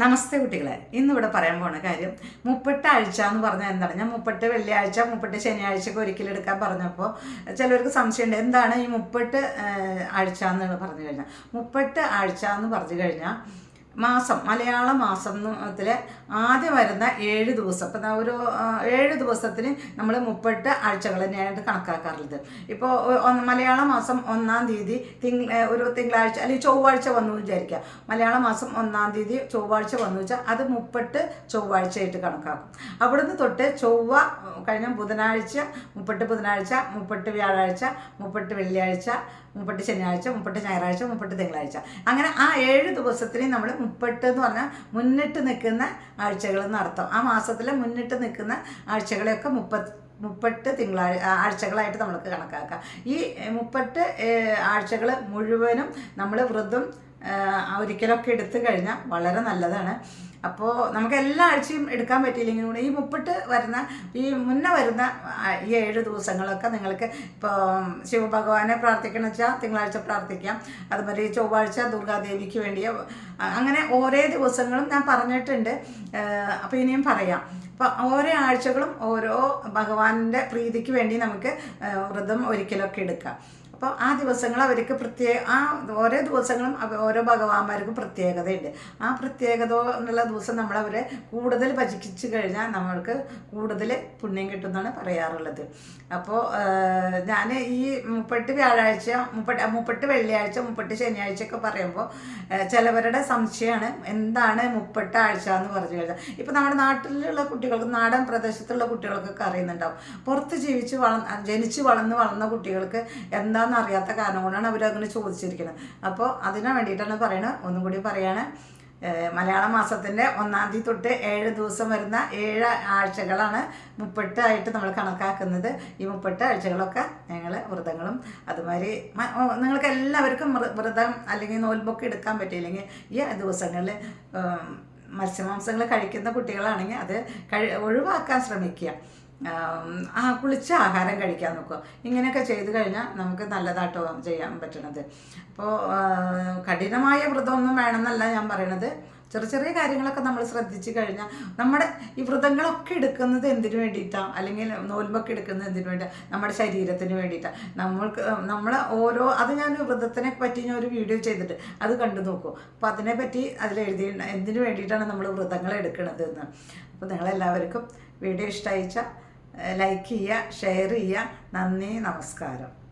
നമസ്തേ കുട്ടികളെ. ഇന്നിവിടെ പറയാൻ പോണ കാര്യം മുപ്പെട്ട് ആഴ്ച എന്ന് പറഞ്ഞാൽ എന്താണ്? ഞാൻ മുപ്പെട്ട് വെള്ളിയാഴ്ച മുപ്പെട്ട് ശനിയാഴ്ചക്ക് ഒരിക്കലും എടുക്കാൻ പറഞ്ഞപ്പോൾ ചിലവർക്ക് സംശയമുണ്ട്. എന്താണ് ഈ മുപ്പെട്ട് ആഴ്ച എന്ന് പറഞ്ഞു കഴിഞ്ഞാൽ? മുപ്പെട്ട് ആഴ്ച എന്ന് പറഞ്ഞു കഴിഞ്ഞാൽ മാസം മലയാള മാസത്തിലെ ആദ്യം വരുന്ന ഏഴ് ദിവസം. ഇപ്പം ഒരു ഏഴ് ദിവസത്തിന് നമ്മൾ മുപ്പെട്ട് ആഴ്ചകൾ തന്നെയായിട്ട് കണക്കാക്കാറുള്ളത്. ഇപ്പോൾ മലയാള മാസം ഒന്നാം തീയതി തിങ്ക ഒരു തിങ്കളാഴ്ച അല്ലെങ്കിൽ ചൊവ്വാഴ്ച വന്നു വിചാരിക്കുക മലയാള മാസം ഒന്നാം തീയതി ചൊവ്വാഴ്ച വന്നു വെച്ചാൽ അത് മുപ്പെട്ട് ചൊവ്വാഴ്ചയായിട്ട് കണക്കാക്കും. അവിടുന്ന് തൊട്ട് ചൊവ്വ കഴിഞ്ഞ ബുധനാഴ്ച മുപ്പെട്ട് ബുധനാഴ്ച മുപ്പെട്ട് വ്യാഴാഴ്ച മുപ്പെട്ട് വെള്ളിയാഴ്ച മുപ്പെട്ട് ശനിയാഴ്ച മുപ്പെട്ട് ഞായറാഴ്ച മുപ്പെട്ട് തിങ്കളാഴ്ച. അങ്ങനെ ആ ഏഴ് ദിവസത്തിന് നമ്മൾ മുപ്പെട്ട് എന്ന് പറഞ്ഞാൽ മുന്നിട്ട് നിൽക്കുന്ന ആഴ്ചകൾ എന്നർത്ഥം. ആ മാസത്തിലെ മുന്നിട്ട് നിൽക്കുന്ന ആഴ്ചകളെയൊക്കെ മുപ്പത്തി മുപ്പെട്ട് തിങ്കളാഴ്ച ആഴ്ചകളായിട്ട് നമ്മൾക്ക് കണക്കാക്കാം. ഈ മുപ്പെട്ട് ആഴ്ചകൾ മുഴുവനും നമ്മൾ വ്രതം ഒരിക്കലൊക്കെ എടുത്തു കഴിഞ്ഞാൽ വളരെ നല്ലതാണ്. അപ്പോൾ നമുക്ക് എല്ലാ ആഴ്ചയും എടുക്കാൻ പറ്റിയില്ലെങ്കിൽ കൂടെ ഈ മുപ്പിട്ട് വരുന്ന ഈ മുന്നേ വരുന്ന ഈ ഏഴ് ദിവസങ്ങളൊക്കെ നിങ്ങൾക്ക് ഇപ്പോൾ ശിവഭഗവാനെ പ്രാർത്ഥിക്കണം വെച്ചാൽ തിങ്കളാഴ്ച പ്രാർത്ഥിക്കാം. അതുമാതിരി ചൊവ്വാഴ്ച ദുർഗാദേവിക്ക് വേണ്ടിയോ അങ്ങനെ ഓരോ ദിവസങ്ങളും ഞാൻ പറഞ്ഞിട്ടുണ്ട്. അപ്പോൾ ഇനിയും പറയാം. അപ്പോൾ ഓരോ ആഴ്ചകളും ഓരോ ഭഗവാന്റെ പ്രീതിക്ക് വേണ്ടി നമുക്ക് വ്രതം ഒരിക്കലൊക്കെ എടുക്കാം. അപ്പോൾ ആ ദിവസങ്ങൾ അവർക്ക് പ്രത്യേക ആ ഓരോ ദിവസങ്ങളും ഓരോ ഭഗവാന്മാർക്കും പ്രത്യേകതയുണ്ട്. ആ പ്രത്യേകത എന്നുള്ള ദിവസം നമ്മൾ അവരെ കൂടുതൽ ഭജിച്ചു കഴിഞ്ഞാൽ നമ്മൾക്ക് കൂടുതൽ പുണ്യം കിട്ടുമെന്നാണ് പറയാറുള്ളത്. അപ്പോൾ ഞാൻ ഈ മുപ്പട്ട് വ്യാഴാഴ്ച മുപ്പട്ട് മുപ്പട്ട് വെള്ളിയാഴ്ച മുപ്പട്ട് ശനിയാഴ്ച ഒക്കെ പറയുമ്പോൾ ചിലവരുടെ സംശയമാണ് എന്താണ് മുപ്പെട്ട് ആഴ്ച എന്ന് പറഞ്ഞു കഴിഞ്ഞാൽ. ഇപ്പോൾ നമ്മുടെ നാട്ടിലുള്ള കുട്ടികൾക്ക് നാടൻ പ്രദേശത്തുള്ള കുട്ടികൾക്കൊക്കെ അറിയുന്നുണ്ടാവും. പുറത്ത് ജീവിച്ച് വള ജനിച്ച് വളർന്ന് വളർന്ന കുട്ടികൾക്ക് എന്താണെന്ന് അറിയാത്ത കാരണം കൊണ്ടാണ് അവരങ്ങനെ ചോദിച്ചിരിക്കുന്നത്. അപ്പോൾ അതിനു വേണ്ടിയിട്ടാണ് പറയുന്നത് ഒന്നും കൂടി പറയാണ്. മലയാള മാസത്തിന്റെ ഒന്നാം തീയതി തൊട്ട് ഏഴ് ദിവസം വരുന്ന ഏഴ് ആഴ്ചകളാണ് മുപ്പെട്ട് ആയിട്ട് നമ്മൾ കണക്കാക്കുന്നത്. ഈ മുപ്പെട്ട് ആഴ്ചകളൊക്കെ ഞങ്ങൾ വ്രതങ്ങളും അതുമാതിരി നിങ്ങൾക്ക് എല്ലാവർക്കും വ്ര- വ്രതം അല്ലെങ്കിൽ നോൽബൊക്കെ എടുക്കാൻ പറ്റിയില്ലെങ്കിൽ ഈ ദിവസങ്ങളിൽ മത്സ്യമാംസങ്ങൾ കഴിക്കുന്ന കുട്ടികളാണെങ്കിൽ അത് കഴി ഒഴിവാക്കാൻ ശ്രമിക്കുക. ആം, കുളിച്ച് ആഹാരം കഴിക്കാൻ നോക്കുക. ഇങ്ങനെയൊക്കെ ചെയ്തു കഴിഞ്ഞാൽ നമുക്ക് നല്ലതായിട്ടോ ചെയ്യാൻ പറ്റണത്. അപ്പോൾ കഠിനമായ വ്രതമൊന്നും വേണമെന്നല്ല ഞാൻ പറയണത്. ചെറിയ ചെറിയ കാര്യങ്ങളൊക്കെ നമ്മൾ ശ്രദ്ധിച്ചു കഴിഞ്ഞാൽ നമ്മുടെ ഈ വ്രതങ്ങളൊക്കെ എടുക്കുന്നത് എന്തിനു വേണ്ടിയിട്ടാണ് അല്ലെങ്കിൽ നോൽമൊക്കെ എടുക്കുന്നത് എന്തിനു വേണ്ടിയിട്ടാണ് നമ്മുടെ ശരീരത്തിന് വേണ്ടിയിട്ടാണ് നമ്മൾക്ക് നമ്മൾ ഓരോ അത് ഞാൻ വ്രതത്തിനെ പറ്റി ഞാൻ ഒരു വീഡിയോ ചെയ്തിട്ട് അത് കണ്ടു നോക്കൂ. അപ്പോൾ അതിനെപ്പറ്റി അതിൽ എഴുതി എന്തിനു വേണ്ടിയിട്ടാണ് നമ്മൾ വ്രതങ്ങൾ എടുക്കുന്നത് എന്ന്. അപ്പോൾ നിങ്ങളെല്ലാവർക്കും വീഡിയോ ഇഷ്ടമായിച്ചാൽ ലൈക്ക് ചെയ്യുക ഷെയർ ചെയ്യുക. നന്ദി നമസ്കാരം.